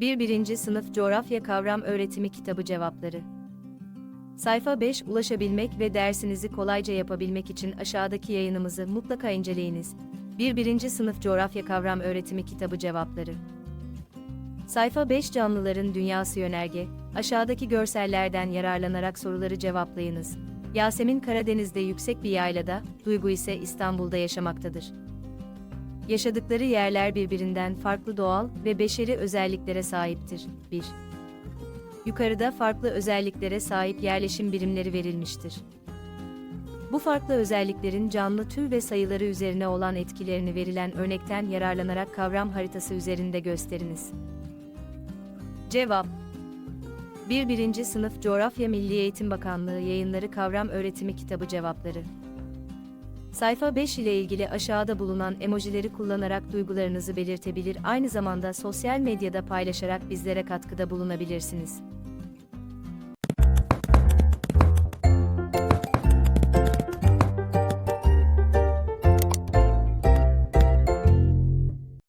1. 1. Sınıf Coğrafya Kavram Öğretimi Kitabı Cevapları Sayfa 5 Ulaşabilmek ve dersinizi kolayca yapabilmek için aşağıdaki yayınımızı mutlaka inceleyiniz. 1. 1. Sınıf Coğrafya Kavram Öğretimi Kitabı Cevapları Sayfa 5 Canlıların Dünyası Yönerge, aşağıdaki görsellerden yararlanarak soruları cevaplayınız. Yasemin Karadeniz'de yüksek bir yaylada, Duygu ise İstanbul'da yaşamaktadır. Yaşadıkları yerler birbirinden farklı doğal ve beşeri özelliklere sahiptir. 1. Yukarıda farklı özelliklere sahip yerleşim birimleri verilmiştir. Bu farklı özelliklerin canlı tür ve sayıları üzerine olan etkilerini verilen örnekten yararlanarak kavram haritası üzerinde gösteriniz. Cevap 1. 1. Sınıf Coğrafya Milli Eğitim Bakanlığı Yayınları Kavram Öğretimi Kitabı Cevapları Sayfa 5 ile ilgili aşağıda bulunan emojileri kullanarak duygularınızı belirtebilir aynı zamanda sosyal medyada paylaşarak bizlere katkıda bulunabilirsiniz.